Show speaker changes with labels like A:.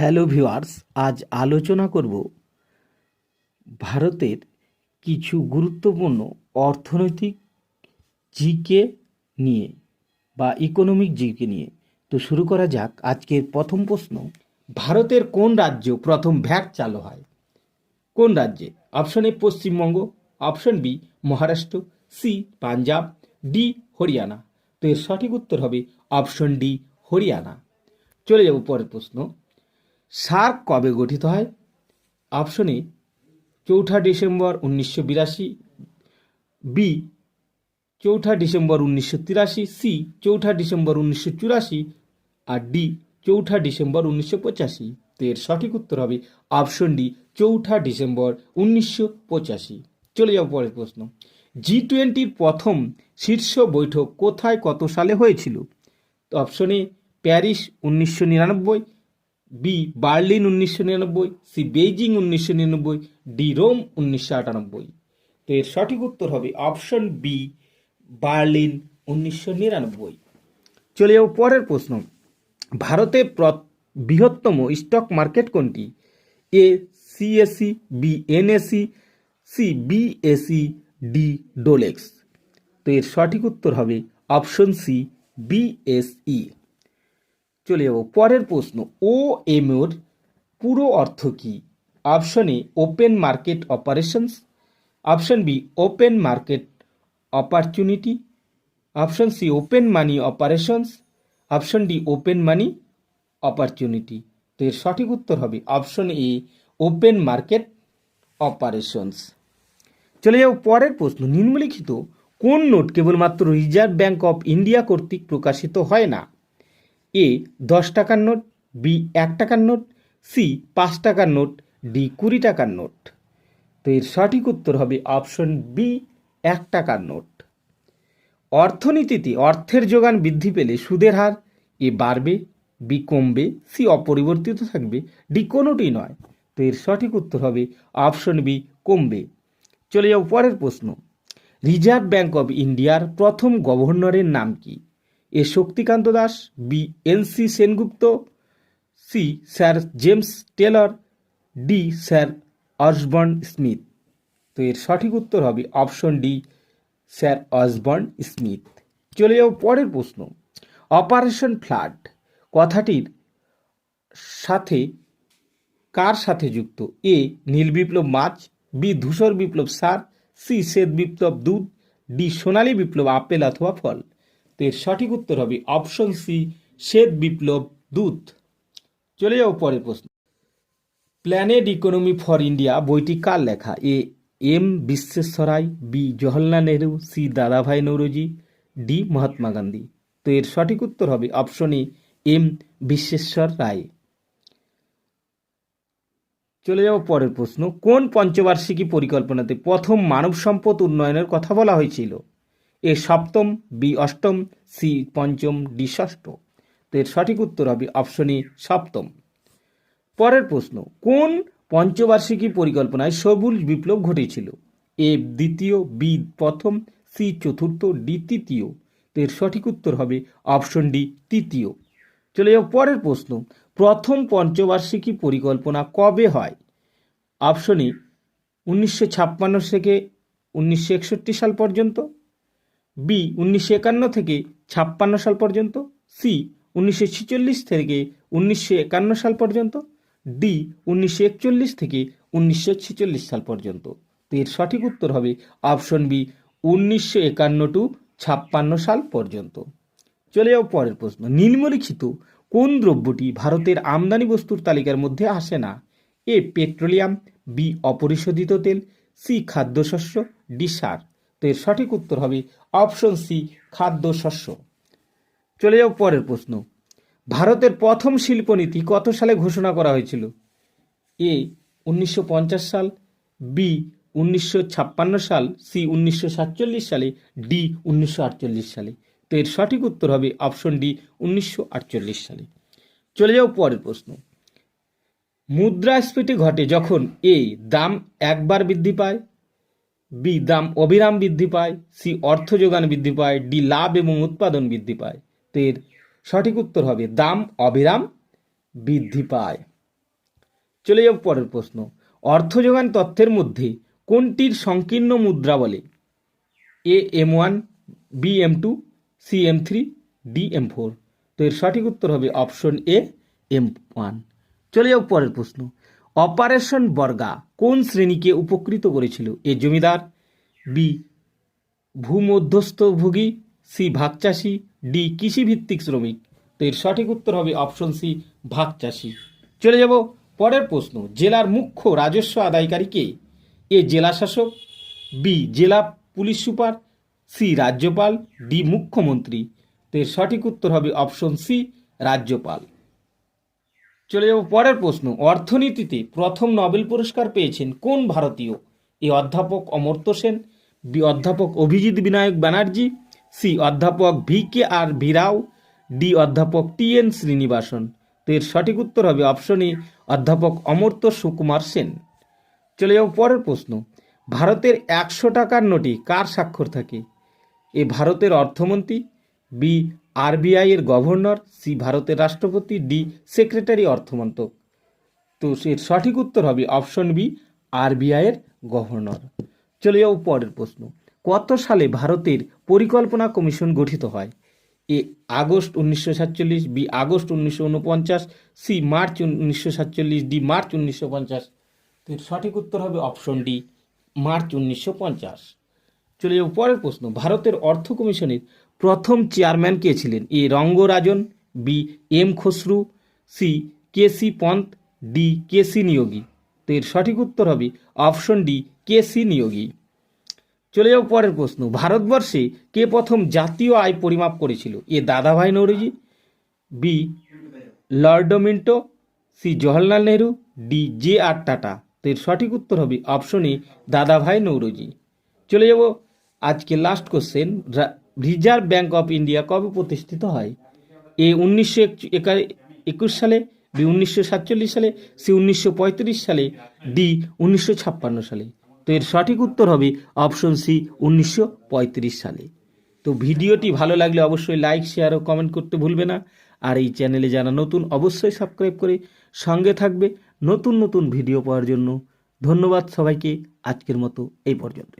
A: Hello viewers, আজ আলোচনা করব ভারতের কিছু গুরুত্বপূর্ণ অর্থনৈতিক জিকে নিয়ে বা ইকোনমিক জিকে নিয়ে। তো শুরু করা যাক আজকের প্রথম প্রশ্ন, ভারতের কোন রাজ্য প্রথম ভ্যাট চালু হয়? কোন রাজ্যে? Option A Paschimbanga, option B Maharashtra, C Punjab, D Haryana. তো এর সঠিক উত্তর হবে অপশন ডি হরিয়ানা। চলে যাব পরের প্রশ্ন। সার্ক কবে গঠিত হয়? অপশন এ, চৌঠা ডিসেম্বর উনিশশো বিরাশি বি চৌঠা ডিসেম্বর উনিশশো তিরাশি সি চৌঠা ডিসেম্বর উনিশশো চুরাশি আর ডি চৌঠা ডিসেম্বর উনিশশো পঁচাশি। তো এর সঠিক উত্তর হবে অপশন ডি, চৌঠা ডিসেম্বর উনিশশো পঁচাশি। চলে যাও পরের প্রশ্ন। জি টোয়েন্টির প্রথম শীর্ষ বৈঠক কোথায় কত সালে হয়েছিল? অপশন এ, প্যারিস উনিশশো নিরানব্বই বি বার্লিন উনিশশো নিরানব্বই সি বেইজিং উনিশশো নিরানব্বই ডি রোম উনিশশো আটানব্বই। তো এর সঠিক উত্তর হবে অপশন বি বার্লিন উনিশশো নিরানব্বই। চলে যাও পরের প্রশ্ন। ভারতের প্র- বৃহত্তম স্টক মার্কেট কোনটি? A CAC B NAC C BAC D ডোলেক্স তো এর সঠিক উত্তর হবে অপশন সি বিএসই চলে যাব। পরের প্রশ্ন, ও এমওর পুরো অর্থ কি? Option A open market operations option B open market opportunity option C open money operations option D open money opportunity তো এর সঠিক উত্তর হবে option A open market operations চলে যাও পরের প্রশ্ন, নিম্নলিখিত কোন নোট কেবলমাত্র রিজার্ভ ব্যাংক অফ ইন্ডিয়া কর্তৃক প্রকাশিত হয় না? এ দশ টাকার নোট, বি এক টাকার নোট, সি পাঁচ টাকার নোট, ডি কুড়ি টাকার নোট। তো এর সঠিক উত্তর হবে অপশন বি, এক টাকার নোট। অর্থনীতিতে অর্থের যোগান বৃদ্ধি পেলে সুদের হার এ বাড়বে, বি কমবে, সি অপরিবর্তিত থাকবে, ডি কোনোটি নয়। তো এর সঠিক উত্তর হবে অপশন বি, কমবে। চলে যাও পরের প্রশ্ন। রিজার্ভ ব্যাঙ্ক অফ ইন্ডিয়ার প্রথম গভর্নরের নাম কি? A Shaktikanta Das, B N C Sengupta, C sir James Taylor, D sir Osborne Smith. তো এর সঠিক উত্তর হবে option D, sir Osborne Smith. চলে যাও পরের প্রশ্ন। অপারেশন ফ্লাড কথাটির সাথে কার সাথে যুক্ত? এ নীল বিপ্লব মাছ, বি ধূসর বিপ্লব সার, সি শ্বেত বিপ্লব দুধ, ডি সোনালী বিপ্লব আপেল অথবা ফল। এর সঠিক উত্তর হবে অপশন সি, শ্বেত বিপ্লব দূত। চলে যাও পরের প্রশ্ন। প্ল্যানেট ইকোনমি ফর ইন্ডিয়া বইটি কার লেখা? A M বিশ্বেশ্বরাই, B Jawaharlal Nehru, C Dadabhai Naoroji, D Mahatma Gandhi. তো এর সঠিক উত্তর হবে অপশন এ, এম বিশ্বেশ্বর রায়। চলে যাব পরের প্রশ্ন। কোন পঞ্চবার্ষিকী পরিকল্পনাতে প্রথম মানব সম্পদ উন্নয়নের কথা বলা হয়েছিল? এ সপ্তম, বি অষ্টম, সি পঞ্চম, ডি ষষ্ঠ। তো এর সঠিক উত্তর হবে অপশন সপ্তম। পরের প্রশ্ন, কোন পঞ্চবার্ষিকী পরিকল্পনায় সবুজ বিপ্লব ঘটেছিল? এ দ্বিতীয়, বি প্রথম, সি চতুর্থ, ডি তৃতীয়। তো এর সঠিক উত্তর হবে অপশন ডি তৃতীয়। চলে যাও পরের প্রশ্ন, প্রথম পঞ্চবার্ষিকী পরিকল্পনা কবে হয়? অপশনে উনিশশো ছাপ্পান্ন থেকে উনিশশো একষট্টি সাল পর্যন্ত। বি উনিশশো একান্ন থেকে ছাপ্পান্ন সাল পর্যন্ত, সি উনিশশো ছেচল্লিশ থেকে উনিশশো একান্ন সাল পর্যন্ত, ডি উনিশশো একচল্লিশ থেকে উনিশশো ছেচল্লিশ সাল পর্যন্ত। তো এর সঠিক উত্তর হবে অপশন বি উনিশশো একান্ন টু ছাপ্পান্ন সাল পর্যন্ত। চলে যাও পরের প্রশ্ন। নিম্নলিখিত কোন দ্রব্যটি ভারতের আমদানি বস্তুর তালিকার মধ্যে আসে না? এ পেট্রোলিয়াম, বি অপরিশোধিত তেল, সি খাদ্যশস্য, ডি সার। তো এর সঠিক উত্তর হবে অপশন সি, খাদ্য শস্য। চলে যাও পরের প্রশ্ন। ভারতের প্রথম শিল্পনীতি কত সালে ঘোষণা করা হয়েছিল? এ, উনিশশো পঞ্চাশ সাল, বি, উনিশশো ছাপ্পান্ন সাল, সি, উনিশশো সাতচল্লিশ সালে, ডি, উনিশশো আটচল্লিশ সালে। তো এর সঠিক উত্তর হবে অপশন ডি, উনিশশো আটচল্লিশ সালে। চলে যাও পরের প্রশ্ন। মুদ্রাস্ফীতি ঘটে যখন এ, দাম একবার বৃদ্ধি পায় বি দাম অবিরাম বৃদ্ধি পায়, সি অর্থ যোগান বৃদ্ধি পায়, ডি লাভ এবং উৎপাদন বৃদ্ধি পায়। তো এর সঠিক উত্তর হবে দাম, অবিরাম বৃদ্ধি পায়। চলে যাব পরের প্রশ্ন। অর্থ যোগান তথ্যের মধ্যে কোনটির সংকীর্ণ মুদ্রা বলে? A, M one, B, M two, C, M three, D, M four. তো এর সঠিক উত্তর হবে অপশন এ, এম ওয়ান। চলে যাও পরের প্রশ্ন। অপারেশন বর্গা কোন শ্রেণীকে উপকৃত করেছিল? এ জমিদার, বি ভূমধ্যস্থভোগী, সি ভাগ চাষি ডি কৃষিভিত্তিক শ্রমিক। তো এর সঠিক উত্তর হবে অপশন সি ভাগ চাষি চলে যাব পরের প্রশ্ন, জেলার মুখ্য রাজস্ব আদায়কারী কে? এ জেলা শাসক বি জেলা পুলিশ সুপার, সি রাজ্যপাল, ডি মুখ্যমন্ত্রী। তো এর সঠিক উত্তর হবে অপশন সি, রাজ্যপাল। চলে যাব পরের প্রশ্ন। অর্থনীতিতে প্রথম নোবেল পুরস্কার পেয়েছেন কোন ভারতীয়? এ অধ্যাপক অমর্ত্য সেন, বি অধ্যাপক অভিজিৎ বিনায়ক ব্যানার্জি, সি অধ্যাপক ভি কে আর ভিরাও, ডি অধ্যাপক টি এন শ্রীনিবাসন। তো এর সঠিক উত্তর হবে অপশন এ অধ্যাপক অমর্ত্য সুকুমার সেন। চলে যাব পরের প্রশ্ন। ভারতের একশো টাকার নোটে কার স্বাক্ষর থাকে? এ ভারতের অর্থমন্ত্রী, বি আরবিআই এর গভর্নর, সি ভারতের রাষ্ট্রপতি, ডি সেক্রেটারি অর্থমন্ত্রক। তো এর সঠিক উত্তর হবে অপশন বি, আরবিআই এর গভর্নর। চলে যাও পরের প্রশ্ন। কত সালে ভারতের পরিকল্পনা কমিশন গঠিত হয়? এ আগস্ট উনিশশো সাতচল্লিশ, বি আগস্ট উনিশশো উনপঞ্চাশ, সি মার্চ উনিশশো সাতচল্লিশ, ডি মার্চ উনিশশো পঞ্চাশ। তো এর সঠিক উত্তর হবে অপশন ডি, মার্চ উনিশশো পঞ্চাশ। চলে যাব পরের প্রশ্ন। ভারতের অর্থ কমিশনের প্রথম চেয়ারম্যান কে ছিলেন? A Rangarajan, B M Khusro, C K C Pant D K C Neogy. তো এর সঠিক উত্তর হবে option D, K C Neogy. চলে যাও পরের প্রশ্ন। ভারতবর্ষে কে প্রথম জাতীয় আয় পরিমাপ করেছিল? A Dadabhai Naoroji, B lord Minto, C Jawaharlal Nehru, D J R Tata. তো এর সঠিক উত্তর হবে অপশন এ দাদাভাই নৌরোজি। চলে যাব আজকে last question Reserve Bank of India কবে প্রতিষ্ঠিত হয়? এ উনিশশো একুশ সালে, বি উনিশশো সাতচল্লিশ সালে, সি উনিশশো পঁয়ত্রিশ সালে, ডি উনিশশো ছাপ্পান্ন সালে। তো এর সঠিক উত্তর হবে অপশন সি উনিশশো পঁয়ত্রিশ সালে। তো ভিডিওটি ভালো লাগলে অবশ্যই লাইক শেয়ার ও কমেন্ট করতে ভুলবে না। আর এই চ্যানেলে যারা নতুন, অবশ্যই সাবস্ক্রাইব করে সঙ্গে থাকবে নতুন নতুন ভিডিও পাওয়ার জন্য। ধন্যবাদ সবাইকে, আজকের মতো এই পর্যন্ত